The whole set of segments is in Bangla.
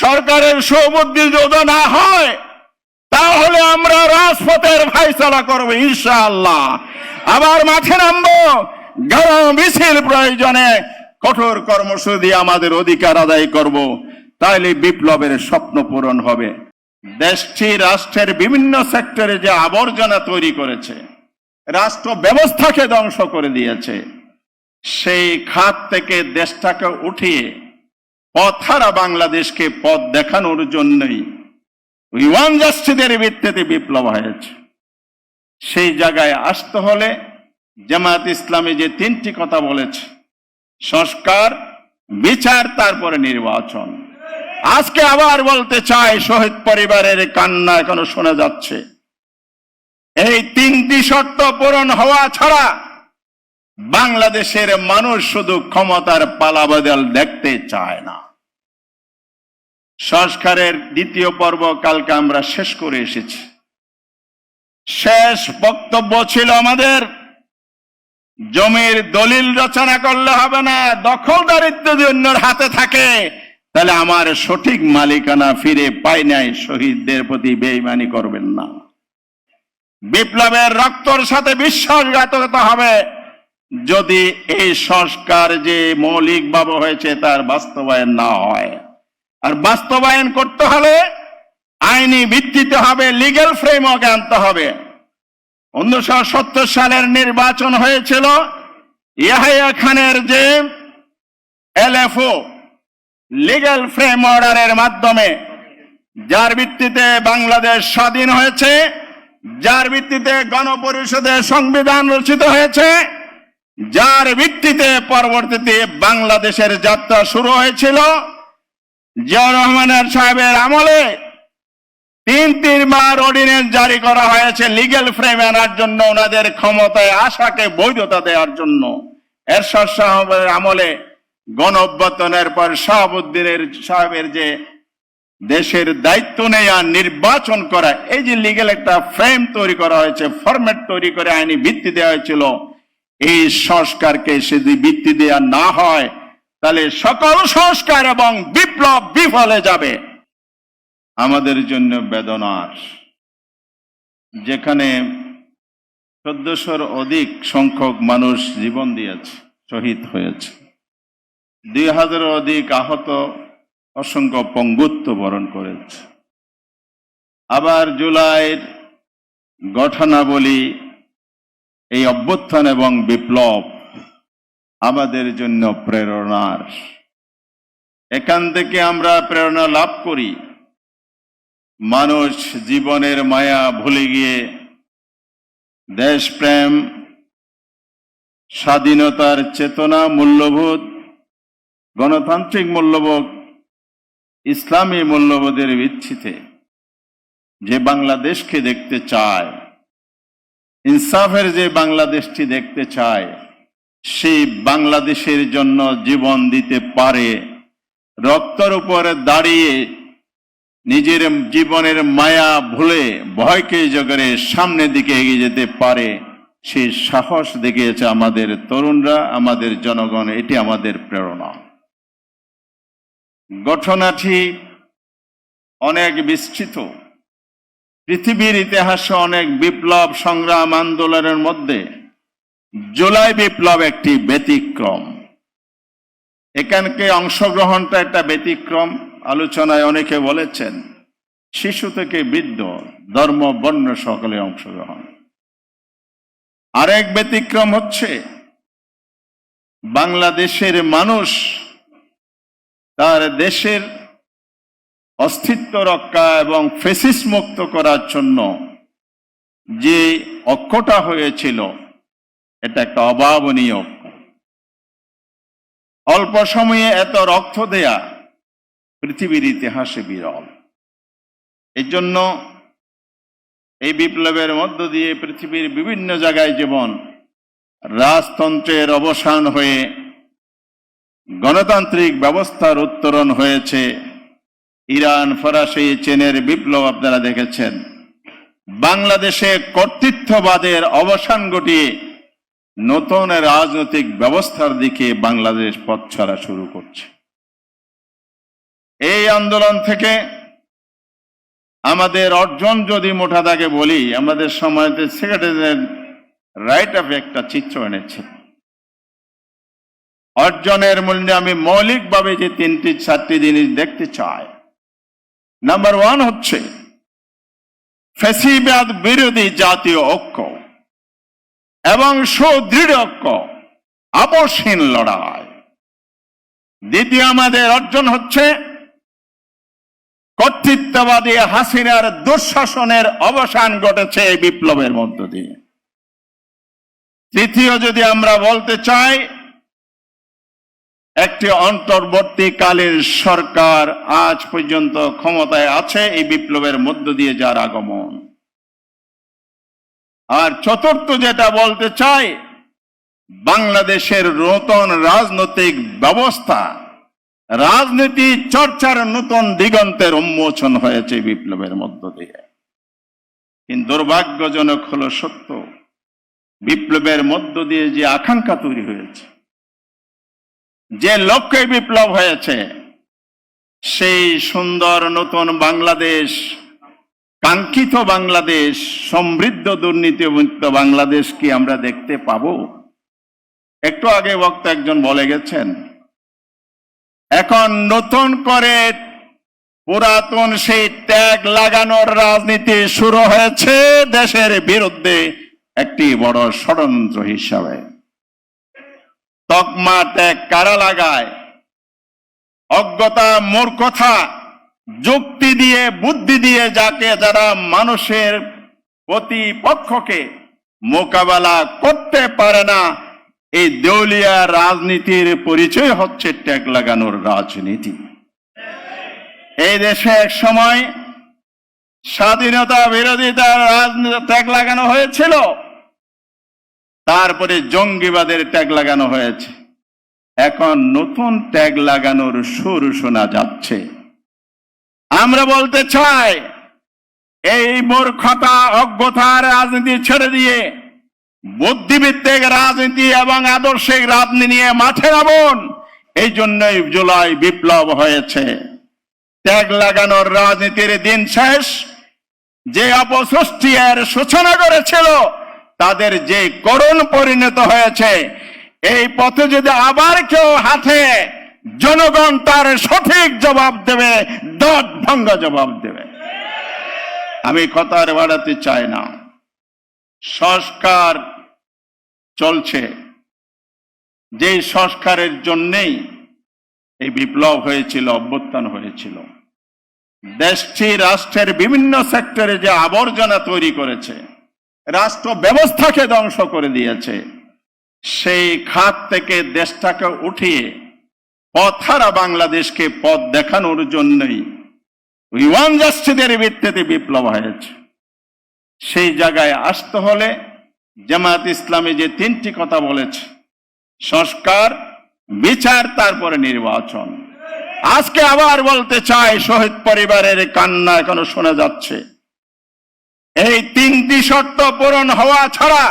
সরকারের সৌবুদ্ধি যদি না হয়, তাহলে আমরা রাজপথের ফাইসলা করব ইনশাআল্লাহ। আবার মাঠে নামবো গরম মিছিল প্রয়োজনে কঠোর কর্মসূচি আমাদের অধিকার আদায় করব, তাইলে বিপ্লবের স্বপ্ন পূরণ হবে। দেশটি রাষ্ট্রের বিভিন্ন সেক্টরে যে আবর্জনা তৈরি করেছে, রাষ্ট্র ব্যবস্থাকে ধ্বংস করে দিয়েছে, সেই খাত থেকে দেশটাকে উঠিয়ে পথহারা বাংলাদেশকে পথ দেখানোর জন্যই ইমান জাস্টিসের ভিত্তিতে বিপ্লব হয়েছে। সেই জায়গায় আসতে হলে জামায়াত ইসলামী যে তিনটি কথা বলেছে, সংস্কার, বিচার, তারপরে নির্বাচন। আজকে আবার বলতে চাই, শহীদ পরিবারের কান্না এখনও শোনা যাচ্ছে। এই তিনটি শর্ত পূরণ হওয়া ছাড়া বাংলাদেশের মানুষ শুধু ক্ষমতার পালাবদল দেখতে চায় না। সংস্কারের দ্বিতীয় পর্ব কালকে আমরা শেষ করে এসেছি। শেষ বক্তব্য ছিল আমাদের, জমির দলিল রচনা করলে হবে না দখলদারিত্ব যদি অন্যের হাতে থাকে, তাহলে আমার সঠিক মালিকানা ফিরে পাই নাই, শহীদদের প্রতি বেইমানি করবেন না। বিপ্লবের রক্তর সাথে বিশ্বাসঘাতকতা হবে। যদি এই সংস্কার যে মৌলিকভাবে হয়েছে তার বাস্তবায়ন না হয়, আর বাস্তবায়ন করতে হলে আইনি ভিত্তিতে হবে লিগ্যাল ফ্রেমওয়ার্ক আনতে হবে। উনিশশো সত্তর সালের নির্বাচন হয়েছিল, ইয়াহিয়া খানের যে এলএফও লিগ্যাল ফ্রেম অর্ডারের মাধ্যমে, যার ভিত্তিতে বাংলাদেশ স্বাধীন হয়েছে, যার ভিত্তিতে গণপরিষদের সংবিধান রচিত হয়েছে যার ভিত্তিতে পরবর্তীতে বাংলাদেশের যাত্রা শুরু হয়েছিল জিয়া রহমানের সাহেবের আমলে তিন তিনবার অর্ডিনেন্স জারি করা হয়েছে লিগেল ফ্রেম আনার জন্য, ওনাদের ক্ষমতায় আশাকে বৈধতা দেওয়ার জন্য। এরশাদ সাহেবের আমলে গণ পর শাহাবুদ্দিনের সাহেবের যে দেশের দায়িত্ব নেয়া নির্বাচন করা, এই যে লিগেল একটা ফ্রেম তৈরি করা হয়েছে, ফরম্যাট তৈরি করে আইনি ভিত্তি দেওয়া হয়েছিল এই সংস্কারকে যদি ভিত্তি দেওয়া না হয়, তাহলে সকল সংস্কার এবং বিপ্লব বিফলে যাবে। আমাদের জন্য বেদনার। যেখানে চোদ্দশোর অধিক সংখ্যক মানুষ জীবন দিয়েছে, শহীদ হয়েছে। দুই হাজারের অধিক আহত অসংখ্য পঙ্গুত্ব বরণ করেছে। আবার জুলাইয়ের ঘটনাবলী এই অভ্যুত্থান এবং বিপ্লব আমাদের জন্য প্রেরণার। এখান থেকে আমরা প্রেরণা লাভ করি। মানুষ জীবনের মায়া ভুলে গিয়ে দেশপ্রেম, স্বাধীনতার চেতনা মূল্যবোধ, গণতান্ত্রিক মূল্যবোধ, ইসলামী মূল্যবোধের ভিত্তিতে যে বাংলাদেশকে দেখতে চায় ইনসাফের যে বাংলাদেশটি দেখতে চায়, সেই বাংলাদেশের জন্য জীবন দিতে পারে। রক্তর উপরে দাঁড়িয়ে নিজের জীবনের মায়া ভুলে ভয়কে জগরে সামনের দিকে এগিয়ে যেতে পারে সেই সাহস দেখিয়েছে আমাদের তরুণরা, আমাদের জনগণ, এটি আমাদের প্রেরণা। ঘটনাটি অনেক বিস্তৃত। পৃথিবীর ইতিহাসে অনেক বিপ্লব সংগ্রাম আন্দোলনের মধ্যে জুলাই বিপ্লব একটি ব্যতিক্রম। এখানকে অংশগ্রহণটা একটা ব্যতিক্রম, আলোচনায় অনেকে বলেছেন। শিশু থেকে বৃদ্ধ, ধর্ম, বর্ণ সকলে অংশগ্রহণ। আরেক ব্যতিক্রম হচ্ছে, বাংলাদেশের মানুষ তার দেশের অস্তিত্ব রক্ষা এবং ফেসিস মুক্ত করার জন্য যে অক্ষটা হয়েছিল, এটা একটা অভাবনীয় অল্প সময়ে এত রক্ত দেয়া পৃথিবীর ইতিহাসে বিরল। এই জন্য এই বিপ্লবের মধ্য দিয়ে পৃথিবীর বিভিন্ন জায়গায় যেমন রাজতন্ত্রের অবসান হয়ে গণতান্ত্রিক ব্যবস্থার উত্তরণ হয়েছে ইরান ফরাসি চীনের বিপ্লব আপনারা দেখেছেন। বাংলাদেশে কর্তৃত্ববাদের অবসান ঘটিয়ে নতুন রাজনৈতিক ব্যবস্থার দিকে বাংলাদেশ পথ ছড়া শুরু করছে। এই আন্দোলন থেকে আমাদের অর্জন যদি মোটা দাগে বলি, আমাদের সময়তে সেক্রেটারি রাইট অফ একটা চিত্র এনেছে। অর্জনের মূল্যে আমি মৌলিকভাবে যে তিনটি, চারটি জিনিস দেখতে চাই নাম্বার ওয়ান হচ্ছে ফেসিবাদ বিরোধী জাতীয় ঐক্য এবং সুদৃঢ় ঐক্য আপসহীন লড়াই। দ্বিতীয় আমাদের অর্জন হচ্ছে কর্তৃত্ববাদী হাসিনার দুঃশাসনের অবসান ঘটেছে এই বিপ্লবের মধ্য দিয়ে। তৃতীয় যদি আমরা বলতে চাই একটি অন্তর্বর্তীকালীন সরকার আজ পর্যন্ত ক্ষমতায় আছে, এই বিপ্লবের মধ্য দিয়ে যার আগমন। আর চতুর্থ যেটা বলতে চাই, বাংলাদেশের নতুন রাজনৈতিক ব্যবস্থা। রাজনীতি চর্চার নতুন দিগন্তের উন্মোচন হয়েছে বিপ্লবের মধ্য দিয়ে। কিন্তু দুর্ভাগ্যজনক হলো সত্য, বিপ্লবের মধ্য দিয়ে যে আকাঙ্ক্ষা তৈরি হয়েছে যে লক্ষ্যে বিপ্লব হয়েছে, সেই সুন্দর নতুন বাংলাদেশ, কাঙ্ক্ষিত বাংলাদেশ, সমৃদ্ধ দুর্নীতিমুক্ত বাংলাদেশ কি আমরা দেখতে পাবো? একটু আগে বক্তা একজন বলে গেছেন, এখন নতুন করে পুরাতন সেই ত্যাগ লাগানোর রাজনীতি শুরু হয়েছে দেশের বিরুদ্ধে একটি বড় ষড়যন্ত্র হিসাবে। তকমা ত্যাগ কারা লাগায়? অজ্ঞতা মূর্খতা, যুক্তি দিয়ে, বুদ্ধি দিয়ে যাকে যারা মানুষের প্রতিপক্ষকে মোকাবেলা করতে পারে না, এই দেউলিয়া রাজনীতির পরিচয় হচ্ছে ট্যাগ লাগানোর রাজনীতি। এই দেশে এক সময় স্বাধীনতা বিরোধিতার রাজনীতি ট্যাগ লাগানো হয়েছিল। তারপরে জঙ্গিবাদের ট্যাগ লাগানো হয়েছে। এখন নতুন ট্যাগ লাগানোর সুর শোনা যাচ্ছে। আমরা বলতে চাই, এই মূর্খতা, অজ্ঞতার রাজনীতি ছেড়ে দিয়ে বুদ্ধিভিত্তিক রাজনীতি এবং আদর্শিক রাজনীতি নিয়ে মাঠে নামুন। এই জন্যই জুলাই বিপ্লব হয়েছে। ত্যাগ লাগানোর রাজনীতির দিন শেষ। যে অপসৃষ্টি এর সূচনা করেছিল তাদের যে করুণ পরিণত হয়েছে, এই পথে যদি আবার কেউ হাতে জনগণ তার সঠিক জবাব দেবে দট ভঙ্গ জবাব দেবে। আমি কথার বাড়াতে চাই না। সংস্কার চলছে। যে সংস্কারের জন্যেই এই বিপ্লব হয়েছিল, অভ্যুত্থান হয়েছিল। দেশটি, রাষ্ট্রের বিভিন্ন সেক্টরে যে আবর্জনা তৈরি করেছে রাষ্ট্র ব্যবস্থাকে ধ্বংস করে দিয়েছে। সেই খাত থেকে দেশটাকে উঠিয়ে পথারা বাংলাদেশকে পথ দেখানোর জন্যই ইমান জাস্টিদের ভিত্তিতে বিপ্লব হয়েছে। সেই জায়গায় আসতে হলে জামায়াত ইসলামী যে তিনটি কথা বলেছে, সংস্কার, বিচার, তারপরে নির্বাচন। আজকে আবার বলতে চাই, শহীদ পরিবারের কান্না এখনও শোনা যাচ্ছে। এই তিনটি শর্ত পূরণ হওয়া ছাড়া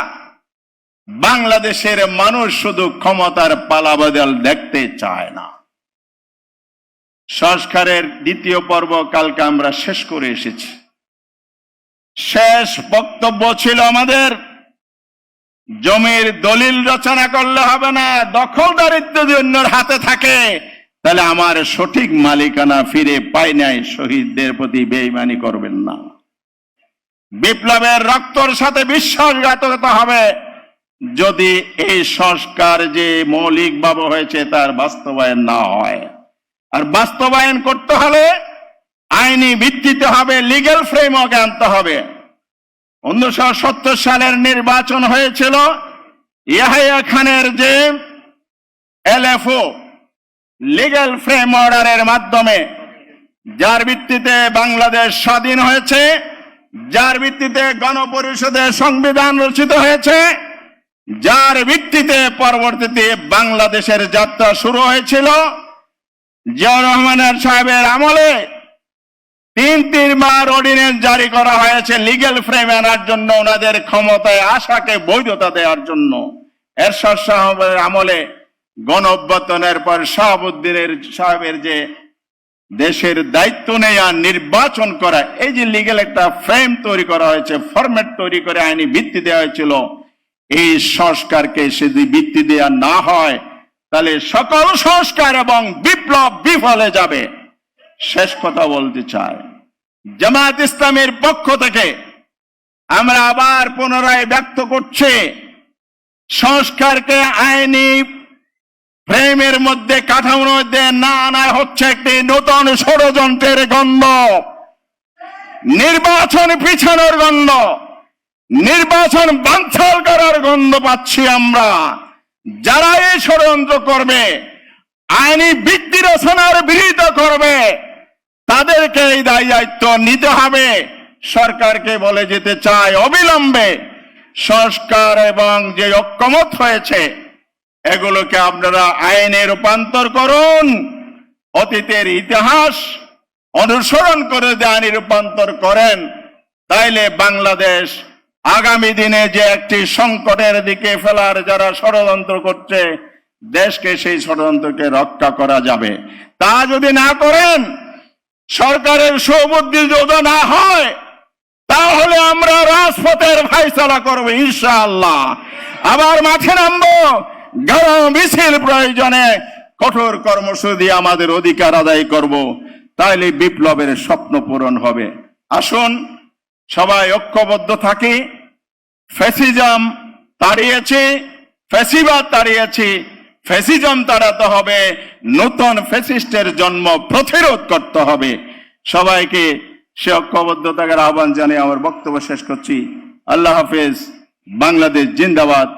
বাংলাদেশের মানুষ শুধু ক্ষমতার পালাবদল দেখতে চায় না। সংস্কারের দ্বিতীয় পর্ব কালকে আমরা শেষ করে এসেছি। শেষ বক্তব্য ছিল আমাদের, জমির দলিল রচনা করলে হবে না দখলদারিত্ব যদি অন্যের হাতে থাকে, তাহলে আমার সঠিক মালিকানা ফিরে পাই নাই, শহীদদের প্রতি বেইমানি করবেন না। বিপ্লবের রক্তর সাথে বিশ্বাসঘাতকতা হবে। যদি এই সংস্কার যে মৌলিকভাবে হয়েছে তার বাস্তবায়ন না হয়। আর বাস্তবায়ন করতে হলে আইনি ভিত্তিতে হবে লিগেল ফ্রেমওয়ার্ক আনতে হবে। উনিশশো সত্তর সালের নির্বাচন হয়েছিল, ইয়াহিয়া খানের যে এলএফও লিগেল ফ্রেম অর্ডারের মাধ্যমে, যার ভিত্তিতে বাংলাদেশ স্বাধীন হয়েছে যার ভিত্তিতে গণপরিষদের সংবিধান রচিত হয়েছে, যার ভিত্তিতে পরবর্তীতে বাংলাদেশের যাত্রা শুরু হয়েছিল জিয়া রহমানের সাহেবের আমলে তিন তিনবার অর্ডিনেন্স জারি করা হয়েছে লিগেল ফ্রেম আনার জন্য ওনাদের ক্ষমতায় আশাকে বৈধতা দেওয়ার জন্য। এরশাদ সাহেবের আমলে গণ অভ্যর্থনের পর শাহাবুদ্দিনের সাহেবের যে দেশের দায়িত্ব নেয়া, নির্বাচন করা, এই যে লিগেল একটা ফ্রেম তৈরি করা হয়েছে ফরম্যাট তৈরি করে আইনি ভিত্তি দেওয়া হয়েছিল, এই সংস্কারকে যদি ভিত্তি দেওয়া না হয়, তাহলে সকল সংস্কার এবং বিপ্লব বিফলে যাবে। শেষ কথা বলতে চাই, জামায়াত ইসলামের পক্ষ থেকে আমরা আবার পুনরায় ব্যক্ত করছি, সংস্কারকে আইনি ফ্রেমের মধ্যে, কাঠামোর মধ্যে না আনা হচ্ছে একটি নতুন ষড়যন্ত্রের গন্ধ। নির্বাচন পিছানোর গন্ধ, নির্বাচন বাঞ্ছাল করার গন্ধ পাচ্ছি আমরা। যারা এই ষড়যন্ত্র করবে, আইনি ভিত্তি রচনার বিহিত করবে, তাদেরকে এই দায়ী দায়িত্ব নিতে হবে। সরকারকে বলে যেতে চায় অবিলম্বে। সংস্কার এবং যে ঐক্যমত হয়েছে এগুলোকে আপনারা আইনে রূপান্তর করুন, অতীতের ইতিহাস অনুসরণ করে যে আইনে রূপান্তর করেন, তাইলে বাংলাদেশ আগামী দিনে যে একটি সংকটের দিকে ফেলার যারা ষড়যন্ত্র করছে, দেশকে সেই ষড়যন্ত্রকে রক্ষা করা যাবে। তা যদি না করেন, সরকারের সৌবুদ্ধি যদি না হয়, তাহলে আমরা রাজপথের ফাইসলা করব ইনশাআল্লাহ। আবার মাঠে নামবো। গাঢ় মিছিল প্রয়োজনে কঠোর কর্মসূচি আমাদের অধিকার আদায় করব। তাইলে বিপ্লবের স্বপ্ন পূরণ হবে। আসুন, সবাই ঐক্যবদ্ধ থাকি। ফ্যাসিজম তাড়িয়েছে, ফ্যাসিবাদ তাড়িয়েছে, ফ্যাসিজম তাড়াতে হবে, নতুন ফ্যাসিস্টের জন্ম প্রতিরোধ করতে হবে। সবাইকে সে ঐক্যবদ্ধ থাকার আহ্বান জানিয়ে আমার বক্তব্য শেষ করছি। আল্লাহ হাফেজ, বাংলাদেশ জিন্দাবাদ।